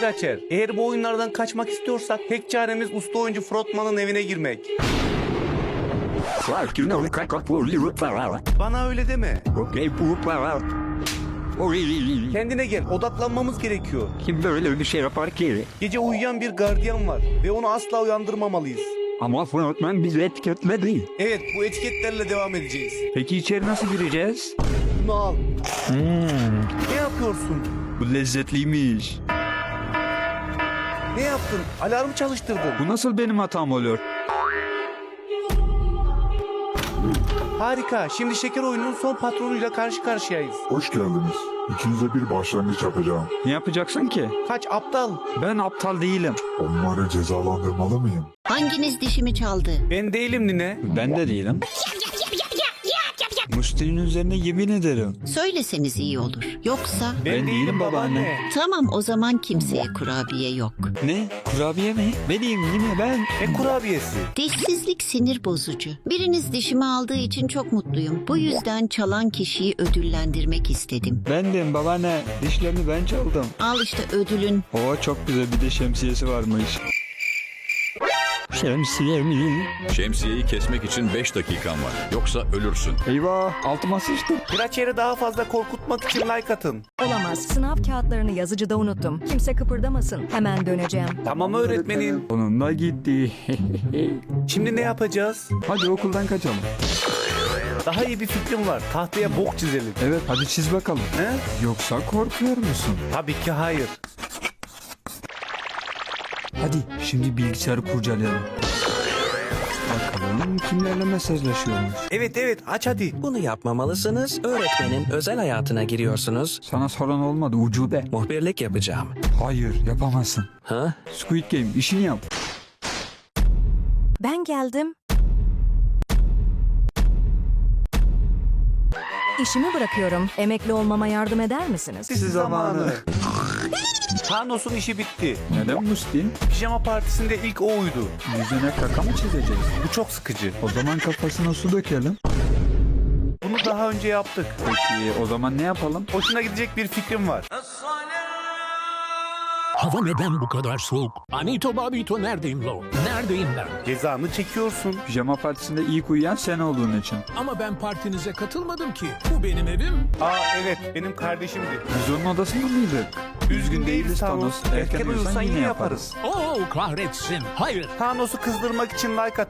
Kıraçer. Eğer bu oyunlardan kaçmak istiyorsak tek çaremiz usta oyuncu Frotman'ın evine girmek. Bana öyle deme. Oy, Kendine gel. Odaklanmamız gerekiyor. kim böyle bir şey yapar ki? Gece uyuyan bir gardiyan var ve onu asla uyandırmamalıyız. Ama frontman bizi etiketledi. Evet bu etiketlerle devam edeceğiz. Peki içeri nasıl gireceğiz? Bunu al. Ne yapıyorsun? Bu lezzetliymiş. Ne yaptın? Alarmı çalıştırdın. Bu nasıl benim hatam oluyor? Harika. Şimdi şeker oyununun son patronuyla karşı karşıyayız. Hoş geldiniz. İkinize bir başlangıç yapacağım. Ne yapacaksın ki? Kaç aptal. Ben aptal değilim. Onları cezalandırmalı mıyım? Hanginiz dişimi çaldı? Ben değilim nine. Ben de değilim. Musti'nin üzerine yemin ederim. Söyleseniz iyi olur. Yoksa Ben değilim babaanne. tamam o zaman kimseye kurabiye yok. Ne? Kurabiye mi? Benim yine ben. Ne kurabiyesi? Dişsizlik sinir bozucu. Biriniz dişimi aldığı için çok mutluyum. Bu yüzden çalan kişiyi ödüllendirmek istedim. Bendim babaanne. Dişlerini ben çaldım. Al işte ödülün. Oo çok güzel bir de şemsiyesi varmış. Şemsiye mi? Şemsiyeyi kesmek için 5 dakikan var. Yoksa ölürsün. Eyvah altıma sıçtım. Kıraçer'i daha fazla korkutmak için like atın. Olamaz. Sınav kağıtlarını yazıcıda unuttum. Kimse kıpırdamasın. Hemen döneceğim. Tamam öğretmenim. Onunla gitti. Şimdi ne yapacağız? Hadi okuldan kaçalım. Daha iyi bir fikrim var. Tahtaya bok çizelim. Evet hadi çiz bakalım. He? Yoksa korkuyor musun? Tabii ki hayır. Hadi şimdi bilgisayarı kurcalayalım. Bakalım kimlerle mesajlaşıyormuş. Evet evet aç hadi. Bunu yapmamalısınız. Öğretmenin özel hayatına giriyorsunuz. Sana soran olmadı ucube. Muhbirlik yapacağım. Hayır yapamazsın. Ha? Squid Game işini yap. Ben geldim. İşimi bırakıyorum. Emekli olmama yardım eder misiniz? Siz zamanı. Thanos'un işi bitti. Neden Musti? Pijama partisinde ilk o uydu. Yüzüne kaka mı çizeceğiz? Bu çok sıkıcı. O zaman kafasına su dökelim. Bunu daha önce yaptık. Peki o zaman ne yapalım? Hoşuna gidecek bir fikrim var. Hava neden bu kadar soğuk? Anito Babito neredeyim lo? Neredeyim ben? Cezanı çekiyorsun. Pijama partisinde ilk uyuyan sen olduğun için. Ama ben partinize katılmadım ki. Bu benim evim. Aa evet benim kardeşimdi. Biz onun odasında mıydık? Üzgün değiliz Thanos. Erken uyusan yine yaparız. Oo kahretsin. Hayır. Thanos'u kızdırmak için like atın.